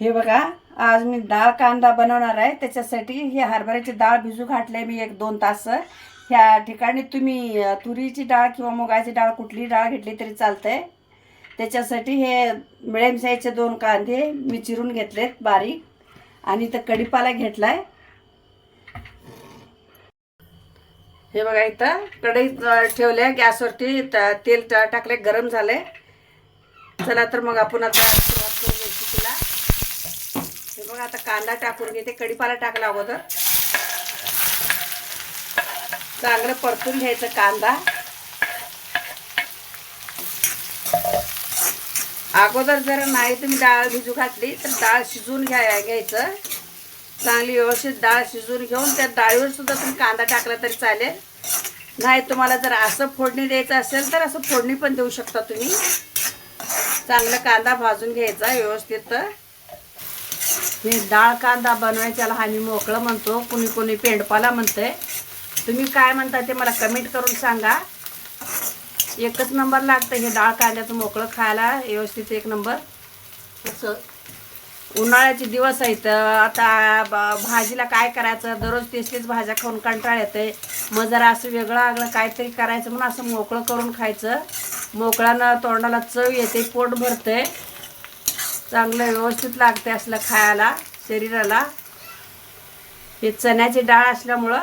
हे बघा आज मी डाळ कांदा बनवणार आहे. त्याच्यासाठी हे हरभऱ्याची डाळ भिजू घातले मी एक दोन तास. ह्या ठिकाणी तुम्ही तुरीची डाळ किंवा मुगाची डाळ कुठली डाळ घेतली तरी चालतंय. त्याच्यासाठी हे मिळेम साईजचे दोन कांदे मी चिरून घेतलेत बारीक. आणि इथं कढीपाला घेतलाय. हे बघा इथं कढई ठेवले गॅसवरती त- तेल टा- टाकले गरम झाले चला तर मग आपण आता सुरुवात करू रेसिपीला हे बघा आता कांदा टाकून घेते. कढीपाला टाकला अगोदर. चांगलं परतून घ्यायचं कांदा. अगोदर जर नाही तुम्ही डाळ भिजू घातली तर डाळ शिजवून घ्या घ्यायचं. चांगली व्यवस्थित डाळ शिजवून घेऊन त्या डाळीवर सुद्धा तुम्ही कांदा टाकला तरी चालेल. नाही तुम्हाला जर असं फोडणी द्यायचं असेल तर असं फोडणी पण देऊ शकता तुम्ही. चांगला कांदा भाजून घ्यायचा व्यवस्थित. हे डाळ कांदा बनवायच्याला आम्ही मोकळं म्हणतो. कुणी कुणी पेंडपाला म्हणतंय. तुम्ही काय म्हणता ते मला कमेंट करून सांगा. एकच नंबर लागतं हे डाळ कांद्याचं मोकळं खायला. व्यवस्थित एक नंबर असं. उन्हाळ्याचे दिवस आहेत. आता भाजीला काय करायचं? दररोज तेच तेच भाज्या खाऊन कंटाळ येते मग जरा असं वेगळं आगळं काहीतरी करायचं म्हणून असं मोकळं करून खायचं. मोकळानं तोंडाला चव येते पोट भरते चांगलं व्यवस्थित लागते असलं खायला शरीराला. हे चण्याची डाळ असल्यामुळं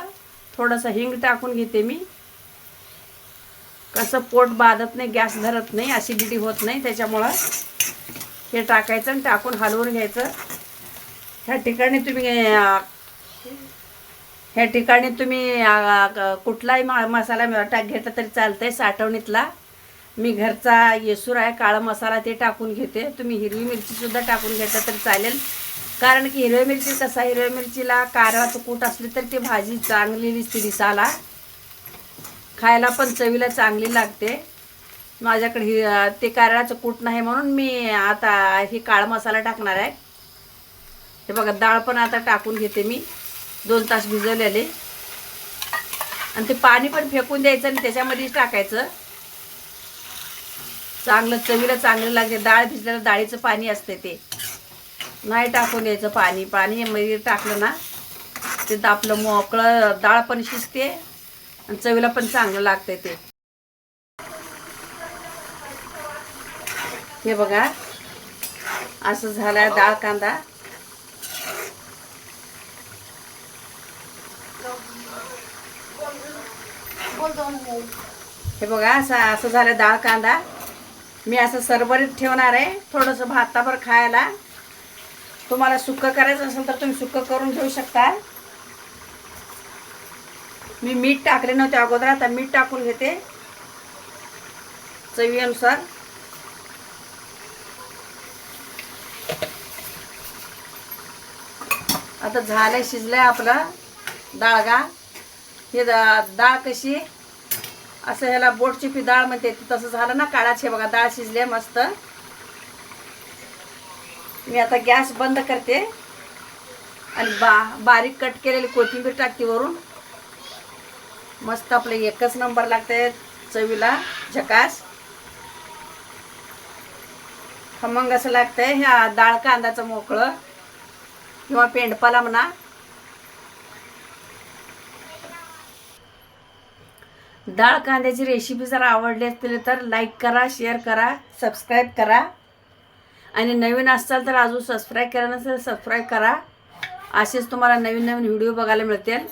थोडंसं हिंग टाकून घेते मी. कसं पोट बाधत नाही गॅस धरत नाही ॲसिडिटी होत नाही त्याच्यामुळं हे टाकायचं आणि टाकून हलवून घ्यायचं. ह्या ठिकाणी तुम्ही ह्या ठिकाणी तुम्ही कुठलाही मा मसाला टाक घेतला तरी चालतंय साठवणीतला. मी घरचा येसूर आहे काळा मसाला ते टाकून घेते. तुम्ही हिरवी मिरचीसुद्धा टाकून घेतला तरी चालेल. कारण की हिरव्या मिरची कसा हिरव्या मिरचीला कारळाचं कूट असली तर ती भाजी चांगली दिसते दिसाला खायला पण चवीला चांगली लागते. माझ्याकडे ही ते कारळाचं कूट नाही म्हणून मी आता हे काळा मसाला टाकणार आहे. हे बघा डाळ पण आता टाकून घेते मी. दोन तास भिजवलेले. आणि ते पाणी पण फेकून द्यायचं आणि त्याच्यामध्येच टाकायचं. चांगलं चवीला चांगलं लागते. डाळ भिजल्याला डाळीचं पाणी असते ते. नाही टाकून द्यायचं पाणी. पाणी मध्ये टाकलं ना ते आपलं मोकळं डाळ पण शिजते आणि चवीला पण चांगलं लागते ते. हे बघा असं झालं डाळ कांदा. हे बघा असं असं झालं डाळ कांदा. मी असं सरबरीत ठेवणार आहे. थोडंसं भाताभर खायला. तुम्हाला सुकं करायचं असेल तर तुम्ही सुकं करून घेऊ शकता मी मीठ टाकले नव्हते अगोदर आता मीठ टाकून घेते. चवीनुसार. आता झालं शिजलंय आपलं डाळगा. हे दा- डाळ कशी असं ह्याला बोटचिपी डाळ म्हणते ती तसं झालं ना काळाचे बघा डाळ शिजले मस्त. मी आता गॅस बंद करते. आणि बा बारीक कट केलेली कोथिंबीर टाकते वरून. मस्त आपले एकच नंबर लागते चवीला झकास. खमंग असं लागतंय ह्या डाळ कांदाचं मोकळं. किंवा पेंडपाला म्हणा. डाळ कांद्याची रेसिपी जर आवडली असतील तर लाईक करा शेअर करा सबस्क्राईब करा. आणि नवीन असाल तर अजून सबस्क्राईब करा नसेल सबस्क्राईब करा. असेच तुम्हाला नवीन नवीन व्हिडिओ बघायला मिळतील.